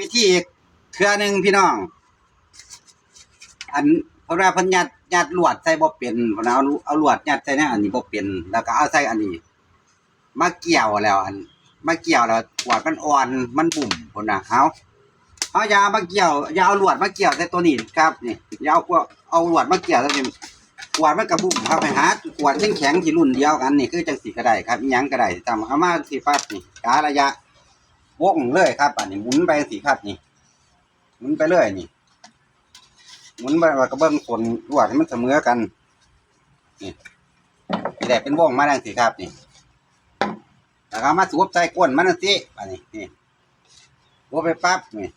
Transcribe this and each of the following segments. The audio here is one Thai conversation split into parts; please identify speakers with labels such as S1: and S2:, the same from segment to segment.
S1: วิธีอีกเทื่อหนึ่งพี่น้อง อันเพราะว่าเพิ่นยัดยัดลวดใส่บ่เป็นเพราะว่าเอาเอาลวดยัดใส่ในอันนี้บ่เป็นแล้วก็เอาใส่อันนี้ มาเกี่ยวแล้ว อันมาเกี่ยวแล้วขวดมันอ่อนมันบุ่มพุ่นน่ะเอาเอาอย่ามาเกี่ยวอย่าเอาลวดมาเกี่ยวใส่ตัวนี้ครับนี่อย่าเอาพวกเอาลวดมาเกี่ยวแล้วนี่ขวดมันกระบุ่มครับไปหาขวดแข็งๆที่รุ่นเดียวกันนี่คือจังสีก็ได้ครับอิหยังก็ได้ทำเอามาสิปั๊บนี่การะยะ วงเลยครับอันนี้หมุนไปสิครับนี่หมุนไปเรื่อยนี่หมุนไปแล้วก็เบิ้องผลลวดให้มันเสมอกันนี่แหละเป็นวงมาดังสิครับนี่แล้วก็มาสวบใส่ก้นมันสิอันนี้นี่สวบไปปั๊บนี่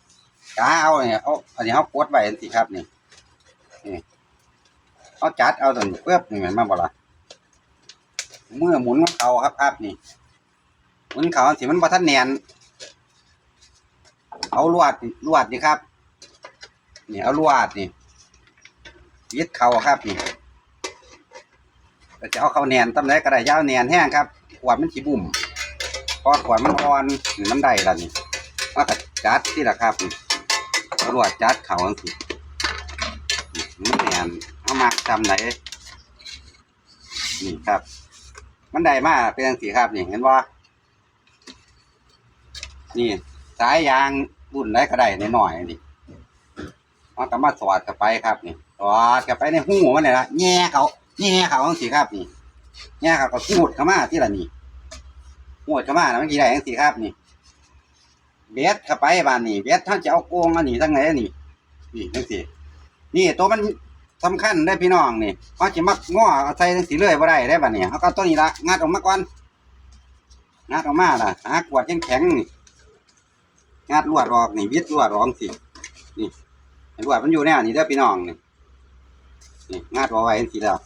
S1: กาเอาเนี่ยเอาอันนี้เอากดไว้สิครับนี่นี่เอาจัดเอาตัวนี้เพื่อนี่เหมือนมาบ่ละเมื่อหมุนเขาครับครับนี่หมุนเขาสิมันบ่ทันแนน เอาลวดลวดนี่ครับนี่เอาลวดนี่ยึดเขาครับนี่จะเอาเขาแนนตำไหนก็ได้ยาวแนนแห้งครับขวดมันสีบุ่มพอขวดมันอ่อนนี่มันได้ล้วนี่ว่าก็จัดที่ละครับเอาลวดจัดเขาอังสิมันแนนเอามาทำไหนนี่ครับ มันได้มากเป็นสีครับนี่เห็นว่านี่สายยาง รุ่นไหนก็ได้หน่อยๆนี่มันก็มาสอดกันไปครับนี่สอดกันไปในหูมันเลยละแง่เขาแง่เขาจังสิครับนี่แง่เขาก็หูดเข้ามาที่ละนี่หูดเข้ามาแล้วมันกี่ได้จังสิครับนี่เบ็ดเข้าไปบ้านนี่เบ็ดถ้าจะเอาโกงอันนี้ทั้งไหนนี่นี่จังสินี่ตัวมันสำคัญได้พี่น้องนี่เขาจะมักง้อใส่จังสิเลยบ่ได้ได้บ้านนี่เขาก็ตัวนี้ละงัดออกมาก่อนงัดออกมาล่ะหากวดแข็งๆนี่ งัดลวดออกนี่วิดลวดออกสินี่ลวดมันอยู่แนวนี้เด้อพี่น้องนี่นี่งัดเอาไว้สิแล้ว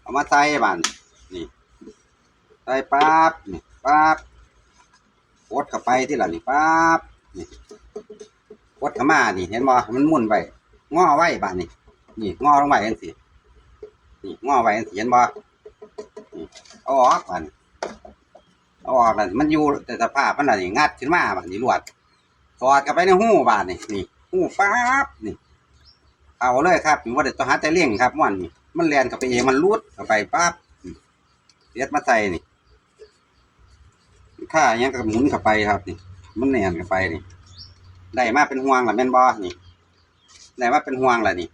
S1: เอามาใส่บานนี่ใส่ปั๊บนี่ปั๊บกดเข้าไปที่หลังนี่ปั๊บนี่กดเข้ามานี่ เห็นบ่มันหมุนไปงอไว้บานนี่นี่งอลงไปจังสินี่งอไว้จังสิเห็นบ่เอาออกบานเอาออกแล้วมันอยู่แต่สภาพมันน่ะนี่งัดขึ้นมาบานนี่ลวด สอดกับไปในหู้บาทนี่นี่หู้ปั๊บนี่ เอาเลยครับผมว่าเดี๋ยวต้องหาแต่เลี่ยงครับม่วนนี่มันแลนกับไปเองมันรูดเข้าไปปั๊บเลียดมาใส่นี่ถ้าอย่างนี้ก็หมุนเข้าไปครับนี่ มันแนนเข้าไปนี่ได้มาเป็นห่วงหรือแม่นบอนี่ได้มาเป็นห่วงแหละนี่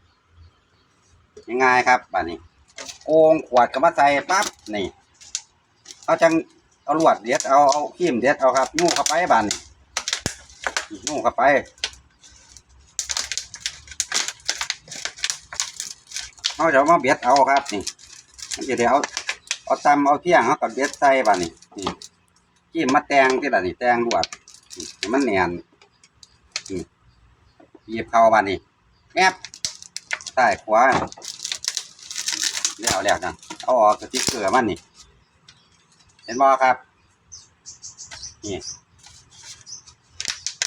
S1: ง่ายๆครับบาทนี้โกงขวดกับมาใส่ปั๊บนี่เอาจังเอาลวดเด็ดเอาเอาขีมเด็ดเอาครับยู่เข้าไปบานนี่ นู่นเข้าไปเอาจะมาเบียดเอาครับนี่จะเดี๋ยวเอาตำเอาเที่ยงเอากับเบียดใส่บ้านี่นี่จิ้มมาแตงที่ละนี่แตงลวดมันเนียนหยิบเข้าบ้านี่แอบใต้ขวาแล้วแล้วนะเอาออกสติ๊กเกอร์มันนี่ เห็นบ่ครับ นี่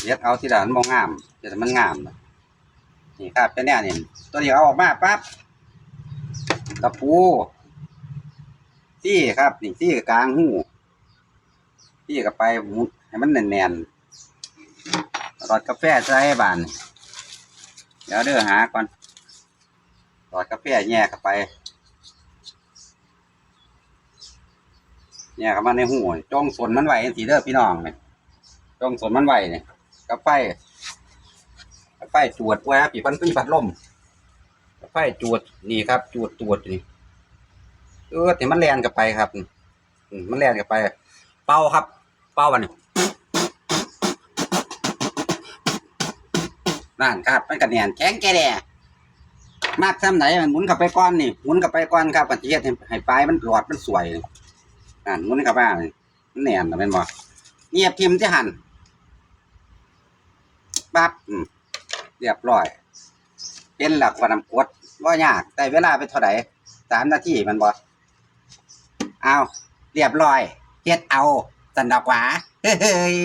S1: เลียดเอาที่ด่านมองงามเดี๋ยวมันงามนะนี่ครับเป็นแน่นี่ตัวนี้เอาออกมาปั๊บตะปูที่ครับนี่ที่กลางหูที่กับไปมุนให้มันแน่นๆรอดกาแฟใส่บานเดี๋ยวเด้อหาก่อนรอดกาแฟแย่เข้าไปแย่เข้ามาในหูจ้องสนมันไหวสีเด้อพี่น้องเนี่ยจ้องสนมันไหวเนี่ย กาไฟกาไฟจวดว้ครับปีพันปีพัดลมกาไฟจวดนี่ครับ จวดจวดนี่เออแต่มันแลนกับไปครับมันแลนกับไป เป่าครับ เป่าวันนั่นครับมันกระเนียนแข็งแก่แดมากซ้ำไหนมันหมุนกับไปก้อนนี่หมุนกับไปก้อนครับปฏิเสธให้ให้ปลายมันหลอดมันสวยนั่นหมุนกับไปมันแนนนะเป็นบ่เงียบทิมที่หัน ปั๊บเรียบร้อย เป็นหลักกว่านำกดว่ายากแต่เวลาไปเท่าไหร่สามนาทีมันบอเอาเรียบร้อยเฮ็ดเอาสันดอกหวาเฮ้ย